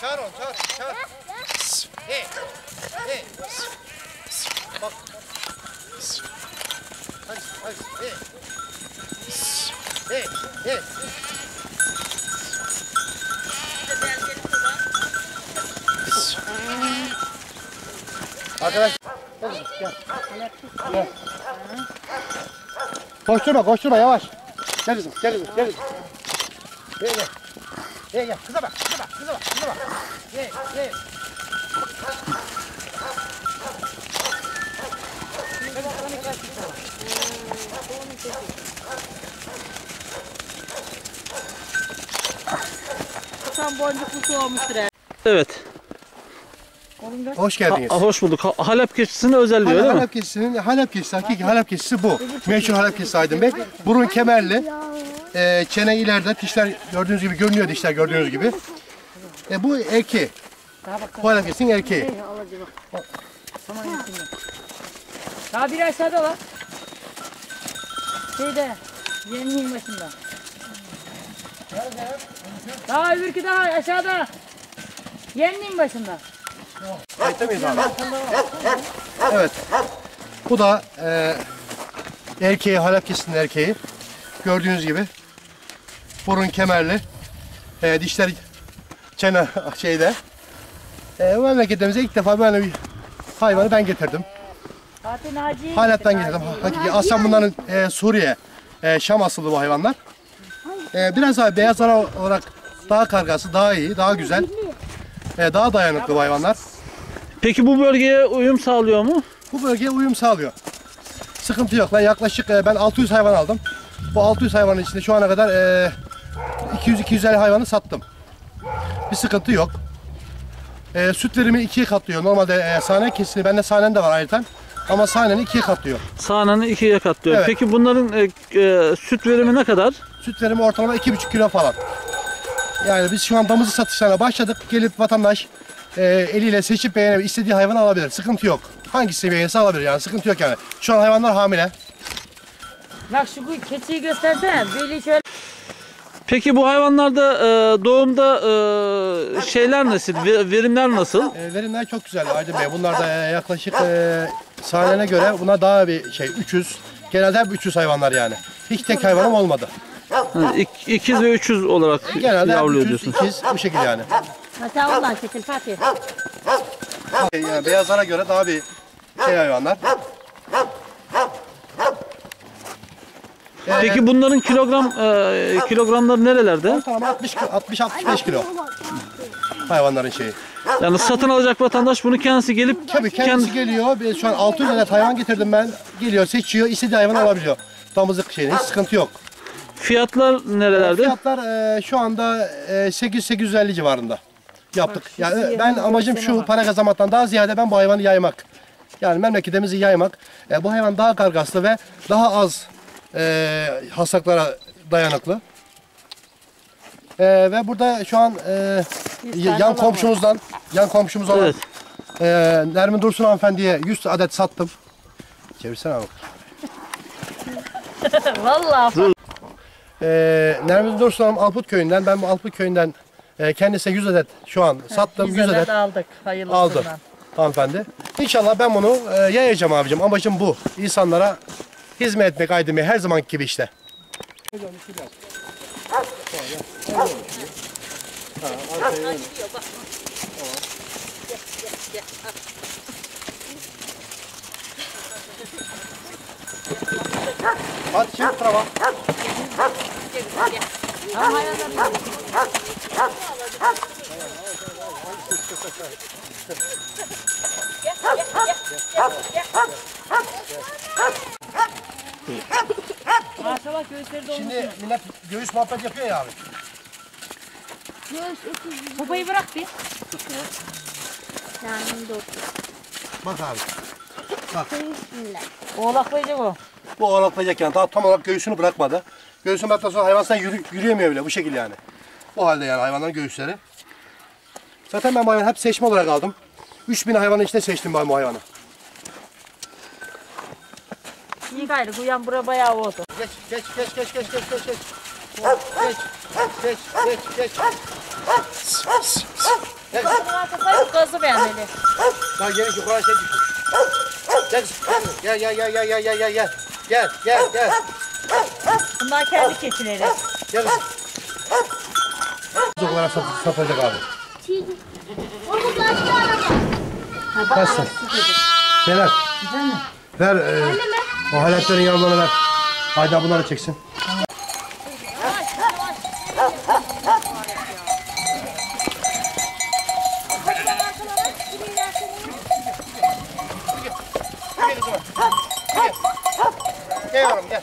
Charo, charo, charo. Hey, hey. Bak. Hadi, hadi. Hey. Hey, hey. Arkadaş. Gel. Gel. Koşturma, koşturma yavaş. Gel kızım, gel kızım, gel kızım. Gel gel. Gel, gel. Kıza bak, kıza bak, kıza bak, kıza bak. Gel, gel. Tam boncuklu olmuştur. Evet. Hoş Ha- geldiniz. hoş bulduk. Ha- Halep keçisinin özelliği öyle mi? Halep keçisinin Halep keçisi, hakiki Halep keçisi bu. Meşhur Halep keçisi Aydın Bey. Burun kemerli. E, çene ileride, dişler gördüğünüz gibi görünüyor dişler gördüğünüz gibi. E, bu erkeği. Bu Halep keçisinin erkeği. Daha bir aşağıda var. Şeyde, yeninin başında. Daha öbürkü daha aşağıda. Yeninin başında. Kayıtta mıyız abi? Evet. Bu da e, erkeği, Halep keçisinin erkeği. Gördüğünüz gibi. Burun kemerli. E, dişler çene şeyde. E, memleketimize ilk defa böyle bir hayvanı ben getirdim. Halep'ten getirdim. Hakiki. Aslen bunların e, Suriye, e, Şam asıllı bu hayvanlar. E, biraz daha beyaz ara olarak daha kargası, daha iyi, daha güzel. E, daha dayanıklı bu hayvanlar. Peki bu bölgeye uyum sağlıyor mu? Bu bölgeye uyum sağlıyor. Sıkıntı yok. Ben yaklaşık e, ben 600 hayvan aldım. Bu 600 hayvanın içinde şu ana kadar e, 200-250 hayvanı sattım. Bir sıkıntı yok. E, süt verimi ikiye katlıyor. Normalde e, sahne kesini, bende sahnen de var ayrıca. Ama sahneni ikiye katlıyor. Sahnanı ikiye katlıyor. Evet. Peki bunların e, e, süt verimi ne kadar? Süt verimi ortalama 2,5 kilo falan. Yani biz şu an damızı satışlarına başladık. Gelip vatandaş e, eliyle seçip beğenip istediği hayvanı alabilir. Sıkıntı yok. Hangisi beğenirse alabilir yani sıkıntı yok yani. Şu an hayvanlar hamile. Bak şu keçiyi göstersene. Böyle şöyle. Peki bu hayvanlarda e, doğumda e, şeyler nasıl? ve- Verimler nasıl? E, verimler çok güzel Aydın Bey. Bunlar da e, yaklaşık e, sahnene göre buna daha bir şey 300. Genelde hep 300 hayvanlar yani. Hiç tek hayvanım olmadı. Ha, ik- ikiz ve 300 olarak Genelde hep yavruluyor 300, diyorsun. ikiz bu şekilde yani. Hatta ondan kesil Fatih. E, yani beyazlara göre daha bir şey hayvanlar. Peki bunların kilogram e, kilogramları nerelerde? Ortalama 60 60 65 kilo. Hayvanların şeyi. Yani satın alacak vatandaş bunu kendisi gelip Tabii kendisi kendi- geliyor. Bir- Şu an 600 adet hayvan getirdim ben. Geliyor, seçiyor, istediği hayvan alabiliyor. Damızlık şeyine hiç sıkıntı yok. fiyatlar nerelerde? Fiyatlar e, şu anda e, 800 850 civarında yaptık. Yani e, ben amacım şu para kazanmaktan daha ziyade ben bu hayvanı yaymak. Yani memleketimizi yaymak. E, bu hayvan daha kargaslı ve daha az e, hastalıklara dayanıklı. E, ve burada şu an e, yan komşumuzdan, yan komşumuz olan Evet. e, Nermin Dursun hanımefendiye 100 adet sattım. Çevirsene abi. Vallahi. Ee, Nermin Dursun Hanım Alput köyünden. Ben bu Alput köyünden e, kendisine 100 adet şu an sattım. 100 Biz adet aldık. Hayırlısından. aldım hanımefendi. İnşallah ben bunu e, yayacağım abicim. Amacım bu. İnsanlara hizmet etmek Aydın Bey. Her zamanki gibi işte. Hadi çık tarafa. Maşallah göğüsleri dolmuş. Şimdi millet göğüs muhabbet yapıyor ya abi. Kupayı bırak bir. Bak abi. Oğlaklayacak o. Bu oğlaklayacak yani. Daha tam olarak göğsünü bırakmadı. Göğsünü bıraktıktan sonra hayvan yürü, yürüyemiyor bile bu şekilde yani. Bu halde yani hayvanların göğüsleri. Zaten ben bu hayvanı hep seçme olarak aldım. 3000 hayvanın içinde seçtim ben bu hayvanı. İyi gayrı. Bu yan bura bayağı oldu. Geç, geç, geç, geç, geç, geç, geç, geç. Geç, geç, geç, geç. Geç. Gazı beğenmeli. Daha yeni yukarı şey düşmüş. Gel, gel, gel, gel, gel, gel, gel, gel, gel. Gel gel gel. Bunlar kendi keçileri. Gel. Olarak sat, satılacak abi. Kaçsın? Selam. Ver e, o halatların yanlarına ver. Hayda bunları çeksin. Gel yavrum gel.